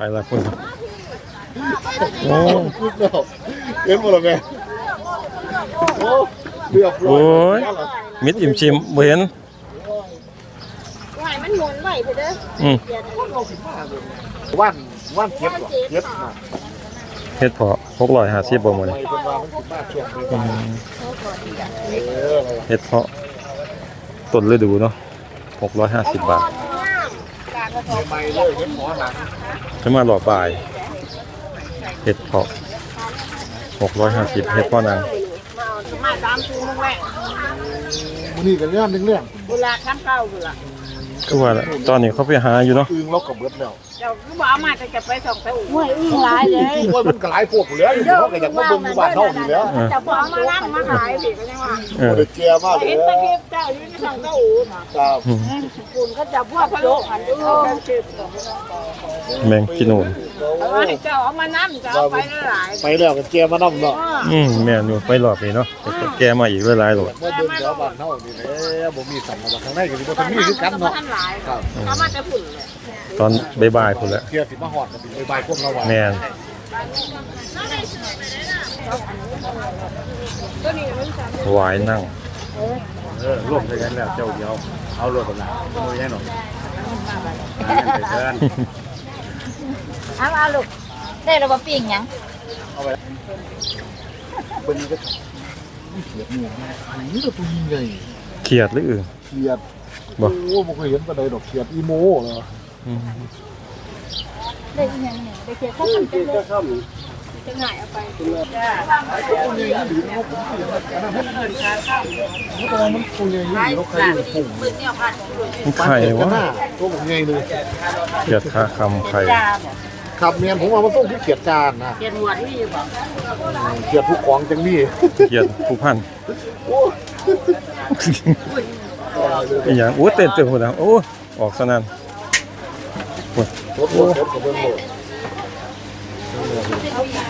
ไปละคุณโอ้พูดแล้วเห็นหมดแล้วแม่โอ้เรียบร้อโอ้ยยมิดอิ่มชิมบ่เห็นไหวมันหมุนไหวไปเด้ออืมว่านว่านเก็บเหรอเก็บนะเฮ็ดเพาะ650บ่มื้อไม่นี้เป็นว่ามันสิมาช่วงนี้อืมเอออะไรวะเฮ็ดเพาะต้นฤดูเนาะ650บาทใหม่ๆเลยเห็นหมอหนัง จะมารอบบ่ายเฮ็ดเพาะ650เฮ็ดเพาะนางมาตามซูมึงแหละมันนี่กันเรื่องหนึงเรื่องเวลาข้ามเก้าเวลาคือว่าตอนนี้เขาไปหาอยู่เนาะอึงเราก็เบิดแล้ว เจ้าคือบอกมาจะจะไปส่งไปอุ่นห้วยอึ้งหลายเลยโอ้ยมันก็หลายพวกอยู่แล้วอยู่เขาก็อยากมาเบิ่งอยู่บ้านเฮานี่แหล้วจะบอกมานั่งมาขายสิก็ยังว่าเออบ่ได้เจียมากเลเห็ยนตะเกียบเจ้าอยู่ในส่งเก้าอุ่นครับอืมคุณก็จะพวกโจ๊กอันนี้เป็นสิบแมงกินูนเอาไว้เจ้าเอามานั่งจะเอาไปหลายไปแล้วก็เจียมานำเนาะอืมแม่นอยู่ไปรอบนี้เนาะแต่แกมาอีกหลายๆโลดมาเบิ่งแถวบ้านเฮานี่แหละบ่มีสั่งมาข้างในก็สิบ่ทันมีคือกันเนาะท่านหลายครับเอามาจะผุ่นเลยตอนบ่ายๆพุ่นแหละเที่ยสิมาฮอดก็สิไปบายพวกเราว่าแม่นตัวนี้มันจะหวายนั่งเออร่วมด้วยกันแล้วเจ้าเดียวเอารถกันนะบ่ได้หรอกไปเชิญเอาเอาลูกได้ระบบปิ้งหยังเบิ่งก็เขียดนี่แม่อันนี้ก็ตัวยิ่งใหญ่เขียดหรืออื่นเขียดบ่โอ้บ่เคยเห็นปานใดดอกเขียดอีโมเหรออืม ได้อีหยังเนี่ยได้เขียนข้าวมันเป็นเลยจะง่ายเอาไปตัวใหญ่ดีเนาะผมเห็นอันนั้นมันเกินค่าข้าวมันตัวใหญ่ดีเนาะใครอยู่ผงมันไข่กันวะหน้าตัวผมใหญ่เลยเขียดคาคำไข่ครับเมียนผมว่ามันต้องที่เขียดจานนะเปลี่ยนหัวที่อยู่บ่เขียดผู้ของจังนี่เขียดผู้พันโอ้อีหยังโอ้เต้นเต้นพุ่นน่ะโอ้ออกซะนั่น รถรถรถกับเบิ้งโลด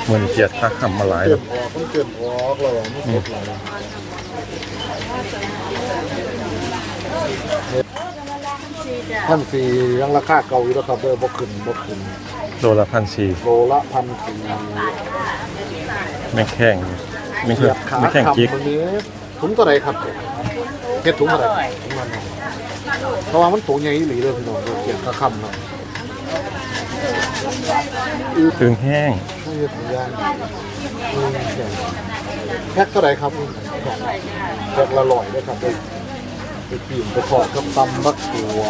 เหมือนเขียดคาคำมาหลายเกิแล้ออกมันเกินออกแล้วมันสดแล้วพันสี่ยังราคาเก่าอยู่แล้วครับเด้อบ่ขึ้นบ่ขึ้นโลละ1,400โลละพันสี่แม่แข้งแม่แข้ยงดขาแม่แข้งขับจิกถุงตัวใดครับเฮ็ดถุงอะไรเพราะว่ามันตัวใหญ่อีหลีเลยพี่น้องเขียดขาคำเนาะ อึ่งแห้งไม่เฮ็ดถุงยางอืมเขียดแพ็คเท่าไหร่ครับแพ็คละร้อยด้อครับเด้อไปปีนไปทอดกับตำบักตัว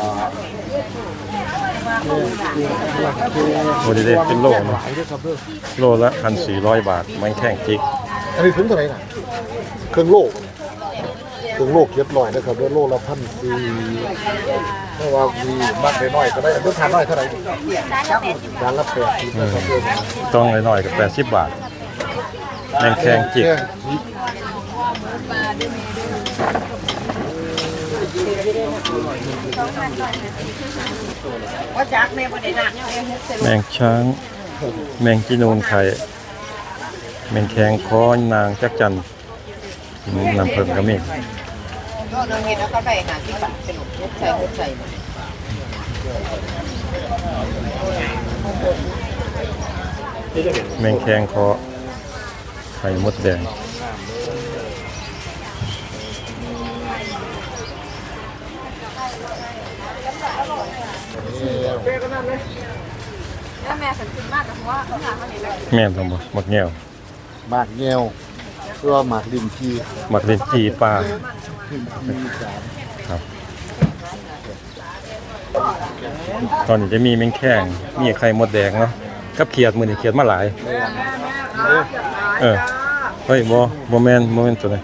โอ้ดีเด็เป็นโลนาะลายด้วยครับเด้อโลละ1,400บาทแม่แข้งจิก อันนี้ถึงเท่าไหร่น่ะเครื่องโลกเครื่ องโลกเย็ดลอยนะครับด้อโลละพันสี่ถ้าว่ามีมากน้อยก็ได้อันนี้ทานน้อยเท่าไหร่จานละแปดสิบนะครับต้องน้อยๆก็80บาทแม่งแข้งจิกแค่นี้ว่าจักแม่บ่ได้นักแมงช้าง แมงจีนูนไข่ แมงแคงคอนางจักจันนำเพิ่มก็มี ก็นึงเห็นแล้วก็ได้หาที่ปัดเป็นหนุกใส่ใส่แมงแคงคอไข่มดแดงแม่สันติมากกับว่าเขาถามมาเนี่แล้วแม่นบ่มักแง่วหมากแงวเพื่อหมากลินจีมักเล่นจีปลา ลินจีสามตอนนี้จะมีแมงแข้งมีไข่มดแดงเนาะกับเขียดมือนี้เขียดมาหลาย เออเฮ้ยบ่บ่แมนบ่แมนตัวนี้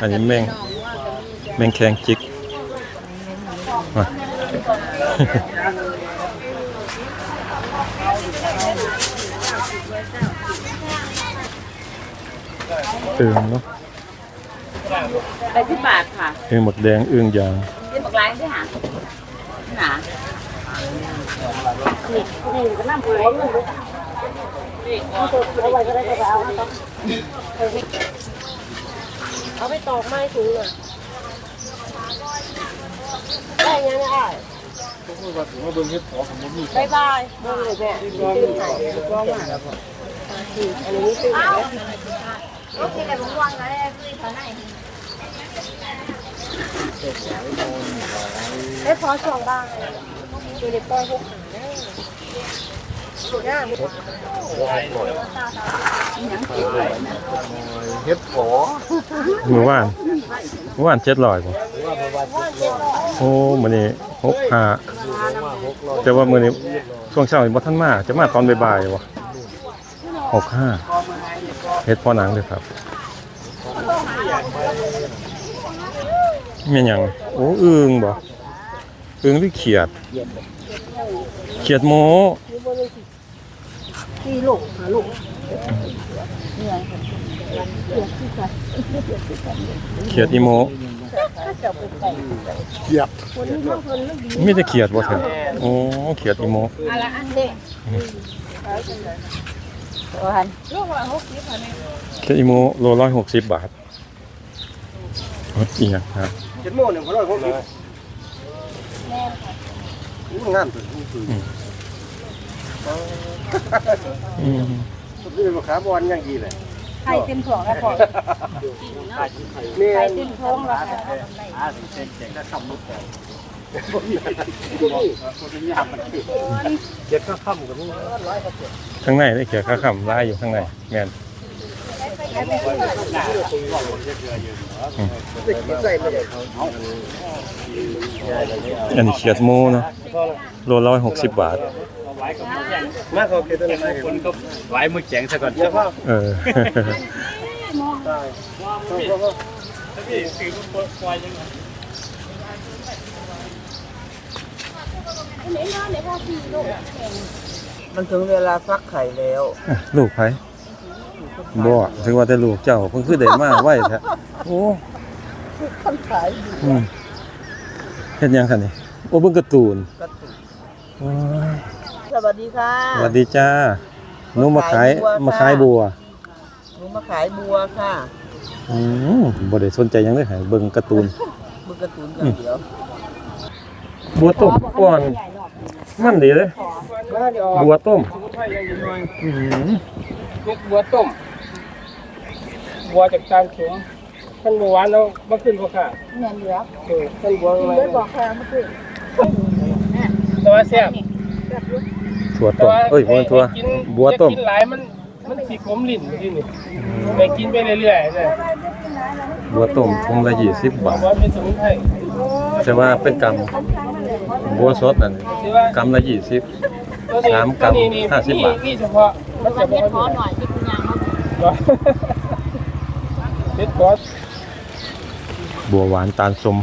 อันนี้แมงแมงแคงจิกมาอึ่งเนาะ ไปที่บาทค่ะอึ่งหมดแดงอึ่งยางที่บักร้านที่หาหนานี่ก็นั่งหัวมันเลยนี่เอาไว้ก็ได้ก็เอาเอาไปตอกไม้ถุงอะได้ยังไงบายบายเบิ่งเลยแม่ตื่นหายร้องมาแล้วบ่อันนี้ตื่นเอ้าโอเคแต่ผมวางแล้คือเท่าไหร่ได้พอสองบ้างคือในป้อยพวกย่ามีเฮ็ดขอมือว่านมือว่าน700บ่โอ้มือนี้65แต่ว่ามือนี้ช่วงเช้านี่บ่ทันมาจะมาตอนบ่ายๆ บ่65เฮ็ดพ่อหนังเลยครับแม่นยังโอ้อึงบ่อึงหรือเขียด เขียดโมที่ลูกหาลูกเขียดอีโมเกียบมีแต่เขียดบ่เถอะโอ้เขียดอีโมอะไรอันเด็ก วันเขียดอีโมโลร้อยหกสิบบาทอีหยังครับเจ็ดโมงเนี่ยเขาเลยพวกนี้งานถึงอืมนี่เป็นมะขามบอลอย่างดีเลยไข่เต็มถ่วงแล้วพอนี่ไข่เต็มท้องแล้วค่ะอาสิ เจ๊งเจ๊งก็คำมุดแต่เจ็ดก็คำกับมึงข้างในได้เขียดข้าคำลายอยู่ข้างในแม่นใส่ไม่ได้อันนี้เขียดโมเนาะโลร้อยหกสิบบาทมาเขาเกิดอะไรคนก็ไหวมือแข็งซะก่อนเจ้าพ่อเอ มันถึงเวลาฟักไข่แล้วลูกไผบ่ถึงว่าแต่ลูกเจ้าเพิ่งคือได้มาไว้แท้โอ้คนขายอืมเฮ็ดหยังคั่นนี่โอ้เบิ่งการ์ตูนกระตุกโอ้ยสวัสดีค่ะสวัสดีจ้าหนูมาขายมามาขาขายยบับัววหนูมาขายบัวค่ะอืมบ่ได้สนใจหยังเลยให้เบิ่งการ์ตูนมึงกระตุนกันเดี๋ยวบัวต้มก่อน มันดีเลยมาเดี๋ยวบัวต้มไทยยังอยู่หน่อยอืมลูกบัวต้มบัวจากจานสูงท่านบัวหวานแล้วมาขึ้นพ่อค่ะเงินเหลือเออท่านบัวอะไรได้บอกค่ะเมื่อคืนแต่ว่าแซ่บถั่วแต่ต้มว่าเอ้ยบ่แม่นถั่วกินบัวต้มกินหลายมันมันสีขมลิ้นที่นี่ไปกินไปเรื่อยๆเลยบัวต้มถุงละ20บาทบัวเป็นสมุนไพรแต่ว่าเป็นกำ บัวสดนั่นที่ว่ากำละ20ตัวนี้สามกรัมตัวนี้นี่ห้าสิบบาท นี่เฉพาะมันวัจะนบ่นี้ขอค่อยหน่อยที่คุณยางเขาว่าเฮ็ดบอสบัวหวานตาลสม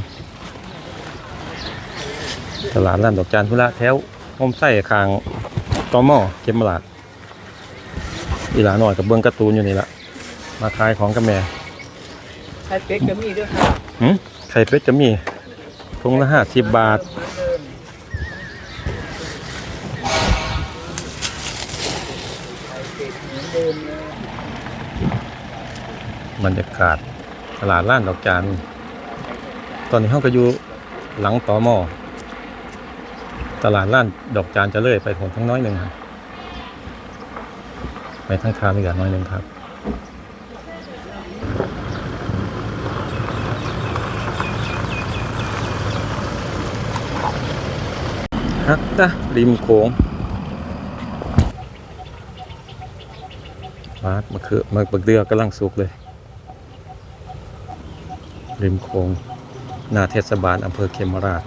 ตลาดร้านดอกจานพุระแถวอมไส้คางตอหม้อเก็บมาลาดอีหลาหน่อยกับเบิ่งการ์ตูนอยู่นี่ละมาขายของกับแม่ไข่เป็ดก็มีด้วยค่ะหึไข่เป็ดจะมีถุงละห้าสิบบาท บรรยากาศตลาดล้านดอกจานตอนนี้เขาก็อยู่หลังต่อหม้อตลาดล้านดอกจานจะเลื่อยไปผลทั้งน้อยหนึ่งครับไปทั้งทางอีกอย่างน้อยหนึ่งครับฮักตะริมโขง บามะเขือมะบักเดือกำลังสุกเลย ริมโคงหน้าเทศบาลอำเภอเขมราช